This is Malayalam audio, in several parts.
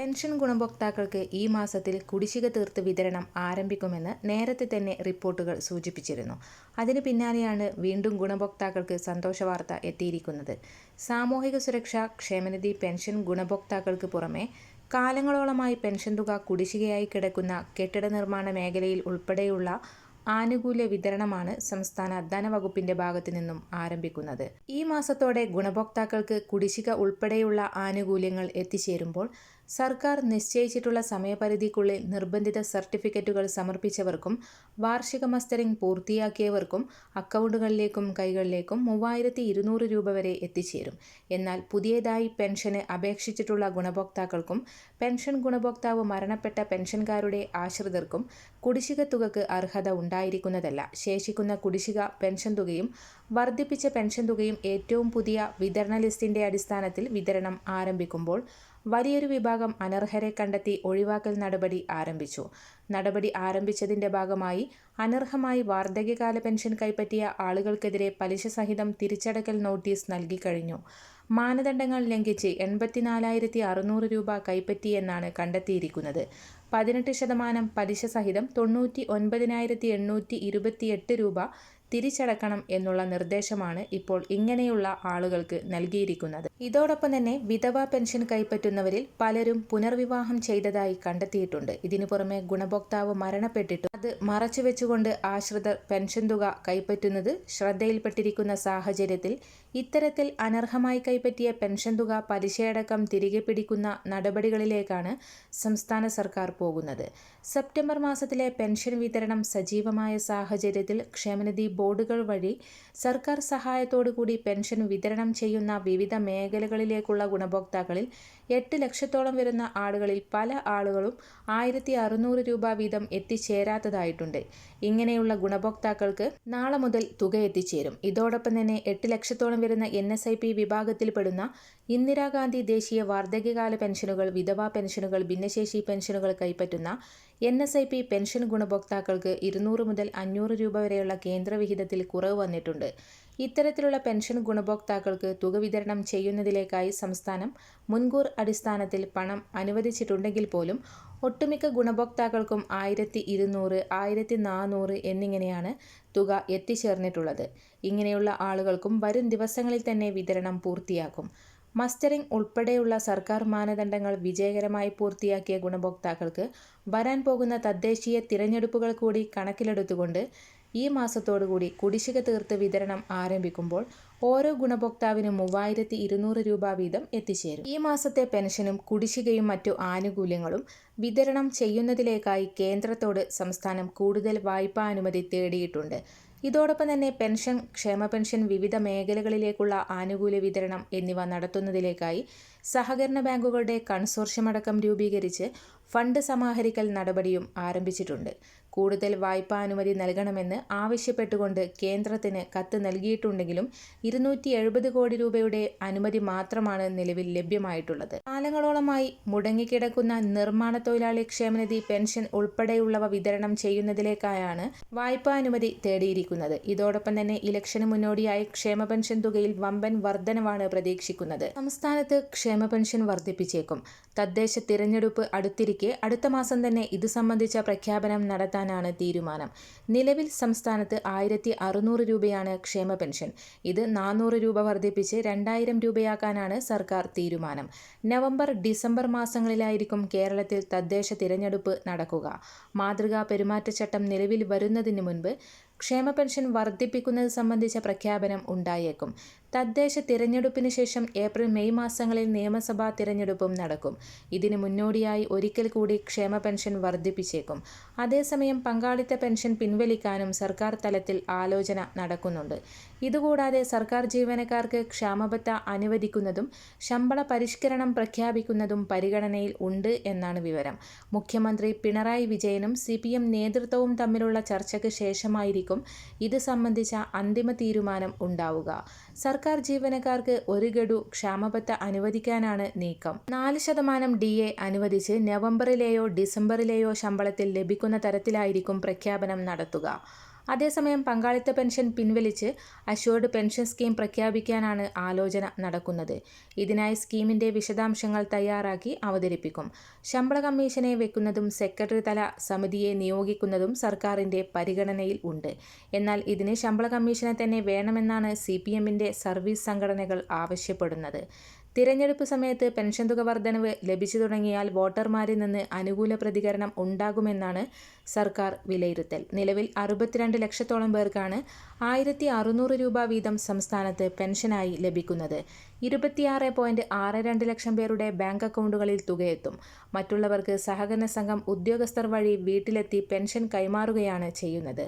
പെൻഷൻ ഗുണഭോക്താക്കൾക്ക് ഈ മാസത്തിൽ കുടിശ്ശിക തീർത്ത് വിതരണം ആരംഭിക്കുമെന്ന് നേരത്തെ തന്നെ റിപ്പോർട്ടുകൾ സൂചിപ്പിച്ചിരുന്നു. അതിന് പിന്നാലെയാണ് വീണ്ടും ഗുണഭോക്താക്കൾക്ക് സന്തോഷവാർത്ത എത്തിയിരിക്കുന്നത്. സാമൂഹിക സുരക്ഷാ ക്ഷേമനിധി പെൻഷൻ ഗുണഭോക്താക്കൾക്ക് പുറമെ കാലങ്ങളോളമായി പെൻഷൻ തുക കുടിശ്ശികയായി കിടക്കുന്ന കെട്ടിട നിർമ്മാണ മേഖലയിൽ ഉൾപ്പെടെയുള്ള ആനുകൂല്യ വിതരണമാണ് സംസ്ഥാന ധനവകുപ്പിന്റെ ഭാഗത്തു നിന്നും ആരംഭിക്കുന്നത്. ഈ മാസത്തോടെ ഗുണഭോക്താക്കൾക്ക് കുടിശ്ശിക ഉൾപ്പെടെയുള്ള ആനുകൂല്യങ്ങൾ എത്തിച്ചേരുമ്പോൾ സർക്കാർ നിശ്ചയിച്ചിട്ടുള്ള സമയപരിധിക്കുള്ളിൽ നിർബന്ധിത സർട്ടിഫിക്കറ്റുകൾ സമർപ്പിച്ചവർക്കും വാർഷിക മസ്റ്ററിംഗ് പൂർത്തിയാക്കിയവർക്കും അക്കൗണ്ടുകളിലേക്കും കൈകളിലേക്കും മൂവായിരത്തി ഇരുന്നൂറ് രൂപ വരെ എത്തിച്ചേരും. എന്നാൽ പുതിയതായി പെൻഷന് അപേക്ഷിച്ചിട്ടുള്ള ഗുണഭോക്താക്കൾക്കും പെൻഷൻ ഗുണഭോക്താവ് മരണപ്പെട്ട പെൻഷൻകാരുടെ ആശ്രിതർക്കും കുടിശ്ശിക തുകക്ക് അർഹത ഉണ്ടായിരിക്കുന്നതല്ല. ശേഷിക്കുന്ന കുടിശ്ശിക പെൻഷൻ തുകയും വർദ്ധിപ്പിച്ച പെൻഷൻ തുകയും ഏറ്റവും പുതിയ വിതരണ ലിസ്റ്റിന്റെ അടിസ്ഥാനത്തിൽ വിതരണം ആരംഭിക്കുമ്പോൾ വലിയൊരു വിഭാഗം അനർഹരെ കണ്ടെത്തി ഒഴിവാക്കൽ നടപടി ആരംഭിച്ചു. നടപടി ആരംഭിച്ചതിന്റെ ഭാഗമായി അനർഹമായി വാർദ്ധക്യകാല പെൻഷൻ കൈപ്പറ്റിയ ആളുകൾക്കെതിരെ പലിശ സഹിതം തിരിച്ചടക്കൽ നോട്ടീസ് നൽകിക്കഴിഞ്ഞു മാനദണ്ഡങ്ങൾ ലംഘിച്ച് എൺപത്തിനാലായിരത്തി അറുന്നൂറ് രൂപ കൈപ്പറ്റിയെന്നാണ് കണ്ടെത്തിയിരിക്കുന്നത്. പതിനെട്ട് ശതമാനം പലിശ സഹിതം തൊണ്ണൂറ്റി ഒൻപതിനായിരത്തി എണ്ണൂറ്റി ഇരുപത്തിയെട്ട് രൂപ തിരിച്ചടക്കണം എന്നുള്ള നിർദ്ദേശമാണ് ഇപ്പോൾ ഇങ്ങനെയുള്ള ആളുകൾക്ക് നൽകിയിരിക്കുന്നത്. ഇതോടൊപ്പം തന്നെ വിധവ പെൻഷൻ കൈപ്പറ്റുന്നവരിൽ പലരും പുനർവിവാഹം ചെയ്തതായി കണ്ടെത്തിയിട്ടുണ്ട്. ഇതിനു പുറമെ ഗുണഭോക്താവ് മരണപ്പെട്ടിട്ടും അത് മറച്ചുവെച്ചുകൊണ്ട് ആശ്രിതർ പെൻഷൻ തുക കൈപ്പറ്റുന്നത് ശ്രദ്ധയിൽപ്പെട്ടിരിക്കുന്ന സാഹചര്യത്തിൽ ഇത്തരത്തിൽ അനർഹമായി കൈപ്പറ്റിയ പെൻഷൻ തുക പലിശയടക്കം തിരികെ പിടിക്കുന്ന നടപടികളിലേക്കാണ് സംസ്ഥാന സർക്കാർ പോകുന്നത്. സെപ്റ്റംബർ മാസത്തിലെ പെൻഷൻ വിതരണം സജീവമായ സാഹചര്യത്തിൽ ക്ഷേമനിധി ബോർഡുകൾ വഴി സർക്കാർ സഹായത്തോടുകൂടി പെൻഷൻ വിതരണം ചെയ്യുന്ന വിവിധ മേഖലകളിലേക്കുള്ള ഗുണഭോക്താക്കളിൽ എട്ട് ലക്ഷത്തോളം വരുന്ന ആളുകളിൽ പല ആളുകളും ആയിരത്തി അറുന്നൂറ് രൂപ വീതം എത്തിച്ചേരാത്തതായിട്ടുണ്ട്. ഇങ്ങനെയുള്ള ഗുണഭോക്താക്കൾക്ക് നാളെ മുതൽ തുക എത്തിച്ചേരും. ഇതോടൊപ്പം തന്നെ എട്ട് ലക്ഷത്തോളം വരുന്ന എൻ എസ് ഐ പി വിഭാഗത്തിൽപ്പെടുന്ന ഇന്ദിരാഗാന്ധി ദേശീയ വാർദ്ധക്യകാല പെൻഷനുകൾ വിധവാ പെൻഷനുകൾ ഭിന്നശേഷി പെൻഷനുകൾ കൈപ്പറ്റുന്ന N S I P pension ഗുണഭോക്താക്കൾക്ക് ഇരുന്നൂറ് മുതൽ അഞ്ഞൂറ് രൂപ വരെയുള്ള കേന്ദ്രവിഹിതത്തിൽ കുറവ് വന്നിട്ടുണ്ട്. ഇത്തരത്തിലുള്ള പെൻഷൻ ഗുണഭോക്താക്കൾക്ക് തുക വിതരണം ചെയ്യുന്നതിലേക്കായി സംസ്ഥാനം മുൻകൂർ അടിസ്ഥാനത്തിൽ പണം അനുവദിച്ചിട്ടുണ്ടെങ്കിൽ പോലും ഒട്ടുമിക്ക ഗുണഭോക്താക്കൾക്കും ആയിരത്തി ഇരുന്നൂറ് ആയിരത്തി നാനൂറ് എന്നിങ്ങനെയാണ് തുക എത്തിച്ചേർന്നിട്ടുള്ളത്. ഇങ്ങനെയുള്ള ആളുകൾക്കും വരും ദിവസങ്ങളിൽ തന്നെ വിതരണം പൂർത്തിയാക്കും. മസ്റ്ററിംഗ് ഉൾപ്പെടെയുള്ള സർക്കാർ മാനദണ്ഡങ്ങൾ വിജയകരമായി പൂർത്തിയാക്കിയ ഗുണഭോക്താക്കൾക്ക് വരാൻ പോകുന്ന തദ്ദേശീയ തിരഞ്ഞെടുപ്പുകൾ കൂടി കണക്കിലെടുത്തുകൊണ്ട് ഈ മാസത്തോടുകൂടി കുടിശ്ശിക തീർത്ത് വിതരണം ആരംഭിക്കുമ്പോൾ ഓരോ ഗുണഭോക്താവിനും മൂവായിരത്തി ഇരുന്നൂറ് രൂപ വീതം എത്തിച്ചേരും. ഈ മാസത്തെ പെൻഷനും കുടിശ്ശികയും മറ്റു ആനുകൂല്യങ്ങളും വിതരണം ചെയ്യുന്നതിലേക്കായി കേന്ദ്രത്തോട് സംസ്ഥാനം കൂടുതൽ വായ്പാ അനുമതി തേടിയിട്ടുണ്ട്. ഇതോടൊപ്പം തന്നെ പെൻഷൻ ക്ഷേമ പെൻഷൻ വിവിധ മേഖലകളിലേക്കുള്ള ആനുകൂല്യ വിതരണം എന്നിവ നടത്തുന്നതിലേക്കായി സഹകരണ ബാങ്കുകളുടെ കൺസോർഷ്യമടക്കം രൂപീകരിച്ച് ഫണ്ട് സമാഹരിക്കൽ നടപടിയും ആരംഭിച്ചിട്ടുണ്ട്. കൂടുതൽ വായ്പാ അനുമതി നൽകണമെന്ന് ആവശ്യപ്പെട്ടുകൊണ്ട് കേന്ദ്രത്തിന് കത്ത് നൽകിയിട്ടുണ്ടെങ്കിലും ഇരുന്നൂറ്റി എഴുപത് കോടി രൂപയുടെ അനുമതി മാത്രമാണ് നിലവിൽ ലഭ്യമായിട്ടുള്ളത്. കാലങ്ങളോളമായി മുടങ്ങിക്കിടക്കുന്ന നിർമ്മാണ തൊഴിലാളി ക്ഷേമനിധി പെൻഷൻ ഉൾപ്പെടെയുള്ളവ വിതരണം ചെയ്യുന്നതിലേക്കായാണ് വായ്പാ അനുമതി തേടിയിരിക്കുന്നത്. ഇതോടൊപ്പം തന്നെ ഇലക്ഷന് മുന്നോടിയായി ക്ഷേമ പെൻഷൻ തുകയിൽ വമ്പൻ വർധനവാണ് പ്രതീക്ഷിക്കുന്നത്. സംസ്ഥാനത്ത് ക്ഷേമ പെൻഷൻ വർദ്ധിപ്പിച്ചേക്കും തദ്ദേശ തിരഞ്ഞെടുപ്പ് അടുത്തിരിക്കെ. അടുത്ത മാസം തന്നെ ഇത് സംബന്ധിച്ച പ്രഖ്യാപനം നടത്താനാണ് തീരുമാനം. നിലവിൽ സംസ്ഥാനത്ത് ആയിരത്തി അറുന്നൂറ് രൂപയാണ് ക്ഷേമ പെൻഷൻ. ഇത് നാനൂറ് രൂപ വർദ്ധിപ്പിച്ച് രണ്ടായിരം രൂപയാക്കാനാണ് സർക്കാർ തീരുമാനം. നവംബർ ഡിസംബർ മാസങ്ങളിലായിരിക്കും കേരളത്തിൽ തദ്ദേശ തിരഞ്ഞെടുപ്പ് നടക്കുക. മാതൃകാ പെരുമാറ്റച്ചട്ടം നിലവിൽ വരുന്നതിന് മുൻപ് ക്ഷേമ പെൻഷൻ വർദ്ധിപ്പിക്കുന്നത് സംബന്ധിച്ച പ്രഖ്യാപനം ഉണ്ടായേക്കും. തദ്ദേശ തിരഞ്ഞെടുപ്പിന് ശേഷം ഏപ്രിൽ മെയ് മാസങ്ങളിൽ നിയമസഭാ തിരഞ്ഞെടുപ്പും നടക്കും. ഇതിന് മുന്നോടിയായി ഒരിക്കൽ കൂടി ക്ഷേമ പെൻഷൻ വർദ്ധിപ്പിച്ചേക്കും. അതേസമയം പങ്കാളിത്ത പെൻഷൻ പിൻവലിക്കാനും സർക്കാർ തലത്തിൽ ആലോചന നടക്കുന്നുണ്ട്. ഇതുകൂടാതെ സർക്കാർ ജീവനക്കാർക്ക് ക്ഷാമബത്ത അനുവദിക്കുന്നതും ശമ്പള പരിഷ്കരണം പ്രഖ്യാപിക്കുന്നതും പരിഗണനയിൽ ഉണ്ട് എന്നാണ് വിവരം. മുഖ്യമന്ത്രി പിണറായി വിജയനും സി നേതൃത്വവും തമ്മിലുള്ള ചർച്ചയ്ക്ക് ശേഷമായിരിക്കും ഇത് സംബന്ധിച്ച അന്തിമ തീരുമാനം ഉണ്ടാവുക. സർക്കാർ ജീവനക്കാർക്ക് ഒരു ഗഡു ക്ഷാമബത്ത അനുവദിക്കാനാണ് നീക്കം. നാല് ശതമാനം ഡി എ അനുവദിച്ച് നവംബറിലെയോ ഡിസംബറിലെയോ ശമ്പളത്തിൽ ലഭിക്കുന്ന തരത്തിലായിരിക്കും പ്രഖ്യാപനം നടത്തുക. അതേസമയം പങ്കാളിത്ത പെൻഷൻ പിൻവലിച്ച് അഷ്വേർഡ് പെൻഷൻ സ്കീം പ്രഖ്യാപിക്കാനാണ് ആലോചന നടക്കുന്നത്. ഇതിനായി സ്കീമിന്റെ വിശദാംശങ്ങൾ തയ്യാറാക്കി അവതരിപ്പിക്കും. ശമ്പള കമ്മീഷനെ വെക്കുന്നതും സെക്രട്ടറി തല സമിതിയെ നിയോഗിക്കുന്നതും സർക്കാരിന്റെ പരിഗണനയിൽ ഉണ്ട്. എന്നാൽ ഇതിന് ശമ്പള കമ്മീഷനെ തന്നെ വേണമെന്നാണ് സി സർവീസ് സംഘടനകൾ ആവശ്യപ്പെടുന്നത്. തിരഞ്ഞെടുപ്പ് സമയത്ത് പെൻഷൻ തുക വർധനവ് ലഭിച്ചു തുടങ്ങിയാൽ വോട്ടർമാരിൽ നിന്ന് അനുകൂല പ്രതികരണം ഉണ്ടാകുമെന്നാണ് സർക്കാർ വിലയിരുത്തൽ. നിലവിൽ അറുപത്തിരണ്ട് ലക്ഷത്തോളം പേർക്കാണ് ആയിരത്തി അറുന്നൂറ് രൂപ വീതം സംസ്ഥാനത്ത് പെൻഷനായി ലഭിക്കുന്നത്. ഇരുപത്തിയാറ് പോയിന്റ് ആറ് രണ്ട് ലക്ഷം പേരുടെ ബാങ്ക് അക്കൗണ്ടുകളിൽ തുകയെത്തും. മറ്റുള്ളവർക്ക് സഹകരണ സംഘം ഉദ്യോഗസ്ഥർ വഴി വീട്ടിലെത്തി പെൻഷൻ കൈമാറുകയാണ് ചെയ്യുന്നത്.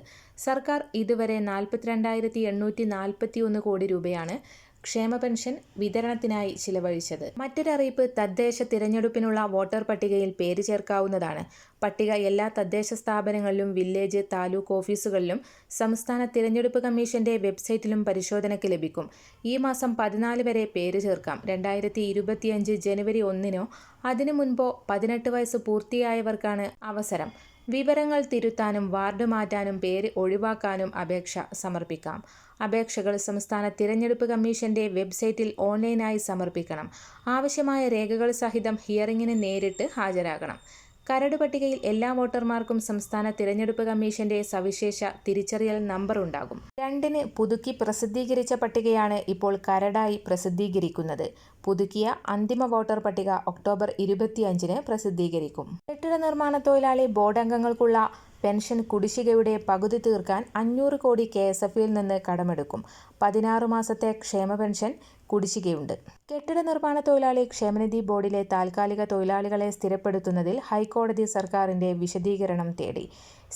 സർക്കാർ ഇതുവരെ നാൽപ്പത്തിരണ്ടായിരത്തി എണ്ണൂറ്റി നാൽപ്പത്തി ഒന്ന് കോടി രൂപയാണ് ക്ഷേമ പെൻഷൻ വിതരണത്തിനായി ചിലവഴിച്ചത്. മറ്റൊരറിയിപ്പ് തദ്ദേശ തിരഞ്ഞെടുപ്പിനുള്ള വോട്ടർ പട്ടികയിൽ പേര് ചേർക്കാവുന്നതാണ്. പട്ടിക എല്ലാ തദ്ദേശ സ്ഥാപനങ്ങളിലും വില്ലേജ് താലൂക്ക് ഓഫീസുകളിലും സംസ്ഥാന തിരഞ്ഞെടുപ്പ് കമ്മീഷന്റെ വെബ്സൈറ്റിലും പരിശോധനയ്ക്ക് ലഭിക്കും. ഈ മാസം പതിനാല് വരെ പേര് ചേർക്കാം. രണ്ടായിരത്തി ഇരുപത്തിയഞ്ച് ജനുവരി ഒന്നിനോ അതിനു മുൻപോ പതിനെട്ട് വയസ്സ് പൂർത്തിയായവർക്കാണ് അവസരം. വിവരങ്ങൾ തിരുത്താനും വാർഡ് മാറ്റാനും പേര് ഒഴിവാക്കാനും അപേക്ഷ സമർപ്പിക്കാം. അപേക്ഷകൾ സംസ്ഥാന തിരഞ്ഞെടുപ്പ് കമ്മീഷന്റെ വെബ്സൈറ്റിൽ ഓൺലൈനായി സമർപ്പിക്കണം. ആവശ്യമായ രേഖകൾ സഹിതം ഹിയറിംഗിന് നേരിട്ട് ഹാജരാകണം. കരട് പട്ടികയിൽ എല്ലാ വോട്ടർമാർക്കും സംസ്ഥാന തിരഞ്ഞെടുപ്പ് കമ്മീഷന്റെ സവിശേഷ തിരിച്ചറിയൽ നമ്പർ ഉണ്ടാകും. രണ്ടിന് പുതുക്കി പ്രസിദ്ധീകരിച്ച പട്ടികയാണ് ഇപ്പോൾ കരടായി പ്രസിദ്ധീകരിക്കുന്നത്. പുതുക്കിയ അന്തിമ വോട്ടർ പട്ടിക ഒക്ടോബർ ഇരുപത്തിയഞ്ചിന് പ്രസിദ്ധീകരിക്കും. കെട്ടിട നിർമ്മാണ തൊഴിലാളി ബോർഡ് അംഗങ്ങൾക്കുള്ള പെൻഷൻ കുടിശ്ശികയുടെ പകുതി തീർക്കാൻ അഞ്ഞൂറ് കോടി കെ എസ് എഫിൽ നിന്ന് കടമെടുക്കും. പതിനാറ് മാസത്തെ ക്ഷേമ പെൻഷൻ കുടിശ്ശികയുണ്ട്. കെട്ടിട നിർമ്മാണ തൊഴിലാളി ക്ഷേമനിധി ബോർഡിലെ താൽക്കാലിക തൊഴിലാളികളെ സ്ഥിരപ്പെടുത്തുന്നതിൽ ഹൈക്കോടതി സർക്കാരിന്റെ വിശദീകരണം തേടി.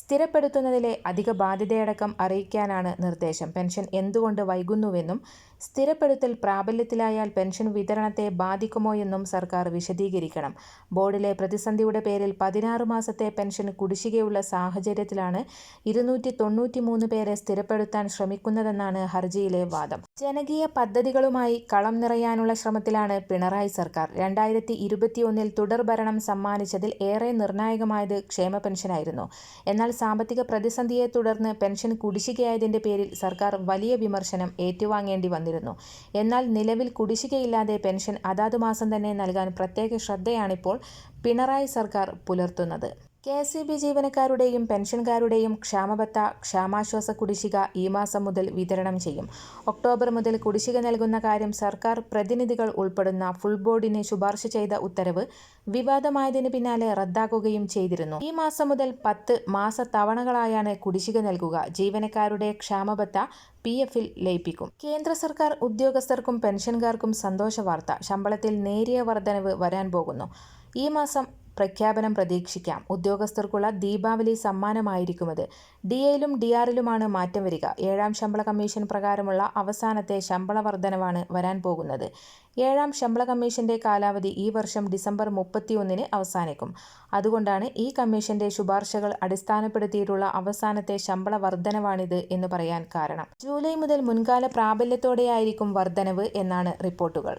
സ്ഥിരപ്പെടുത്തുന്നതിലെ അധിക ബാധ്യതയടക്കം അറിയിക്കാനാണ് നിർദ്ദേശം. പെൻഷൻ എന്തുകൊണ്ട് വൈകുന്നുവെന്നും സ്ഥിരപ്പെടുത്തൽ പ്രാബല്യത്തിലായാൽ പെൻഷൻ വിതരണത്തെ ബാധിക്കുമോയെന്നും സർക്കാർ വിശദീകരിക്കണം. ബോർഡിലെ പ്രതിസന്ധിയുടെ പേരിൽ പതിനാറ് മാസത്തെ പെൻഷൻ കുടിശ്ശികയുള്ള സാഹചര്യത്തിലാണ് ഇരുന്നൂറ്റി തൊണ്ണൂറ്റിമൂന്ന് പേരെ സ്ഥിരപ്പെടുത്താൻ ശ്രമിക്കുന്നതെന്നാണ് ഹർജിയിലെ വാദം. ജനകീയ പദ്ധതികളുമായി കളം നിറയാനുള്ള ശ്രമത്തിലാണ് പിണറായി സർക്കാർ. രണ്ടായിരത്തി ഇരുപത്തിയൊന്നിൽ തുടർഭരണം സമ്മാനിച്ചതിൽ ഏറെ നിർണായകമായത് ക്ഷേമ പെൻഷനായിരുന്നു. എന്നാൽ സാമ്പത്തിക പ്രതിസന്ധിയെ തുടർന്ന് പെൻഷൻ കുടിശ്ശികയായതിന്റെ പേരിൽ സർക്കാർ വലിയ വിമർശനം ഏറ്റുവാങ്ങേണ്ടി വന്നിരുന്നു. എന്നാൽ നിലവിൽ കുടിശ്ശികയില്ലാതെ പെൻഷൻ അതാതു മാസം തന്നെ നൽകാൻ പ്രത്യേക ശ്രദ്ധയാണിപ്പോൾ പിണറായി സർക്കാർ പുലർത്തുന്നത്. കെ എസ് ഇ ബി ജീവനക്കാരുടെയും പെൻഷൻകാരുടെയും ക്ഷാമബത്ത ക്ഷാമാശ്വാസ കുടിശ്ശിക ഈ മാസം മുതൽ വിതരണം ചെയ്യും. ഒക്ടോബർ മുതൽ കുടിശ്ശിക നൽകുന്ന കാര്യം സർക്കാർ പ്രതിനിധികൾ ഉൾപ്പെടുന്ന ഫുൾ ബോർഡിന് ശുപാർശ ചെയ്ത ഉത്തരവ് വിവാദമായതിന് പിന്നാലെ റദ്ദാക്കുകയും ചെയ്തിരുന്നു. ഈ മാസം മുതൽ പത്ത് മാസ തവണകളായാണ് കുടിശ്ശിക നൽകുക. ജീവനക്കാരുടെ ക്ഷാമബത്ത പി എഫിൽ ലയിപ്പിക്കും. കേന്ദ്ര സർക്കാർ ഉദ്യോഗസ്ഥർക്കും പെൻഷൻകാർക്കും സന്തോഷ വാർത്ത ശമ്പളത്തിൽ നേരിയ വർധനവ് വരാൻ പോകുന്നു. ഈ മാസം പ്രഖ്യാപനം പ്രതീക്ഷിക്കാം. ഉദ്യോഗസ്ഥർക്കുള്ള ദീപാവലി സമ്മാനമായിരിക്കും അത് ഡി എയിലും ഡി ആറിലുമാണ് മാറ്റം വരിക. ഏഴാം ശമ്പള കമ്മീഷൻ പ്രകാരമുള്ള അവസാനത്തെ ശമ്പള വർധനവാണ് വരാൻ പോകുന്നത്. ഏഴാം ശമ്പള കമ്മീഷന്റെ കാലാവധി ഈ വർഷം ഡിസംബർ മുപ്പത്തിയൊന്നിന് അവസാനിക്കും. അതുകൊണ്ടാണ് ഈ കമ്മീഷന്റെ ശുപാർശകൾ അടിസ്ഥാനപ്പെടുത്തിയിട്ടുള്ള അവസാനത്തെ ശമ്പള വർധനവാണിത് എന്ന് പറയാൻ കാരണം. ജൂലൈ മുതൽ മുൻകാല പ്രാബല്യത്തോടെയായിരിക്കും വർധനവ് എന്നാണ് റിപ്പോർട്ടുകൾ.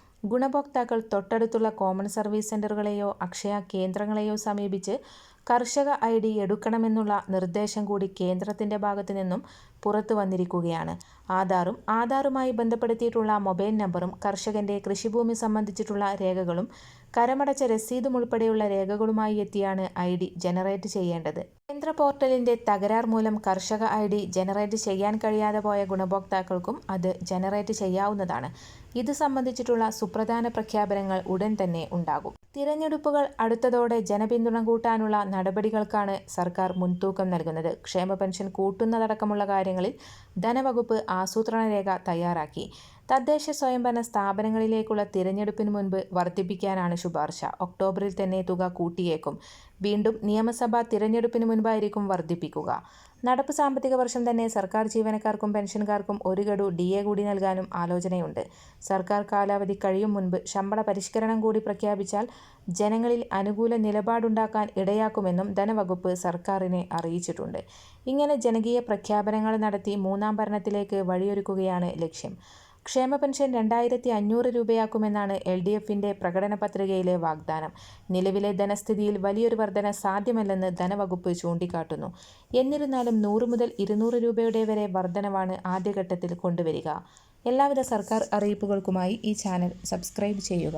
ഗുണഭോക്താക്കൾ തൊട്ടടുത്തുള്ള കോമൺ സർവീസ് സെന്ററുകളെയോ അക്ഷയ കേന്ദ്രങ്ങളെയോ സമീപിച്ച് കർഷക ഐ ഡി എടുക്കണമെന്നുള്ള നിർദ്ദേശം കൂടി കേന്ദ്രത്തിന്റെ ഭാഗത്തു നിന്നും പുറത്തു വന്നിരിക്കുകയാണ്. ആധാറും ആധാറുമായി ബന്ധപ്പെടുത്തിയിട്ടുള്ള മൊബൈൽ നമ്പറും കർഷകന്റെ കൃഷിഭൂമി സംബന്ധിച്ചിട്ടുള്ള രേഖകളും കരമടച്ച രസീതും ഉൾപ്പെടെയുള്ള രേഖകളുമായി എത്തിയാണ് ഐ ഡി ജനറേറ്റ് ചെയ്യേണ്ടത്. കേന്ദ്ര പോർട്ടലിന്റെ തകരാർ മൂലം കർഷക ഐ ഡി ജനറേറ്റ് ചെയ്യാൻ കഴിയാതെ പോയ ഗുണഭോക്താക്കൾക്കും അത് ജനറേറ്റ് ചെയ്യാവുന്നതാണ്. ഇത് സംബന്ധിച്ചിട്ടുള്ള സുപ്രധാന പ്രഖ്യാപനങ്ങൾ ഉടൻ തന്നെ ഉണ്ടാകും. തിരഞ്ഞെടുപ്പുകൾ അടുത്തതോടെ ജനപിന്തുണ കൂട്ടാനുള്ള നടപടികൾക്കാണ് സർക്കാർ മുൻതൂക്കം നൽകുന്നത്. ക്ഷേമ പെൻഷൻ കൂട്ടുന്നതടക്കമുള്ള കാര്യങ്ങളിൽ ധനവകുപ്പ് ആസൂത്രണ രേഖ തയ്യാറാക്കി. തദ്ദേശ സ്വയംഭരണ സ്ഥാപനങ്ങളിലേക്കുള്ള തിരഞ്ഞെടുപ്പിന് മുൻപ് വർദ്ധിപ്പിക്കാനാണ് ശുപാർശ. ഒക്ടോബറിൽ തന്നെ തുക കൂട്ടിയേക്കും. വീണ്ടും നിയമസഭാ തിരഞ്ഞെടുപ്പിന് മുൻപായിരിക്കും വർദ്ധിപ്പിക്കുക. നടപ്പ് സാമ്പത്തിക വർഷം തന്നെ സർക്കാർ ജീവനക്കാർക്കും പെൻഷൻകാർക്കും ഒരു ഗഡു ഡി എ കൂടി നൽകാനും ആലോചനയുണ്ട്. സർക്കാർ കാലാവധി കഴിയും മുൻപ് ശമ്പള പരിഷ്കരണം കൂടി പ്രഖ്യാപിച്ചാൽ ജനങ്ങളിൽ അനുകൂല നിലപാടുണ്ടാക്കാൻ ഇടയാക്കുമെന്നും ധനവകുപ്പ് സർക്കാരിനെ അറിയിച്ചിട്ടുണ്ട്. ഇങ്ങനെ ജനകീയ പ്രഖ്യാപനങ്ങൾ നടത്തി മൂന്നാം ഭരണത്തിലേക്ക് വഴിയൊരുക്കുകയാണ് ലക്ഷ്യം. ക്ഷേമ പെൻഷൻ രണ്ടായിരത്തി അഞ്ഞൂറ് രൂപയാക്കുമെന്നാണ് എൽ ഡി എഫിന്റെ പ്രകടന പത്രികയിലെ വാഗ്ദാനം. നിലവിലെ ധനസ്ഥിതിയിൽ വലിയൊരു വർധന സാധ്യമല്ലെന്ന് ധനവകുപ്പ് ചൂണ്ടിക്കാട്ടുന്നു. എന്നിരുന്നാലും നൂറ് മുതൽ ഇരുന്നൂറ് രൂപയുടെ വരെ വർധനവാണ് ആദ്യഘട്ടത്തിൽ കൊണ്ടുവരിക. എല്ലാവിധ സർക്കാർ അറിയിപ്പുകൾക്കുമായി ഈ ചാനൽ സബ്സ്ക്രൈബ് ചെയ്യുക.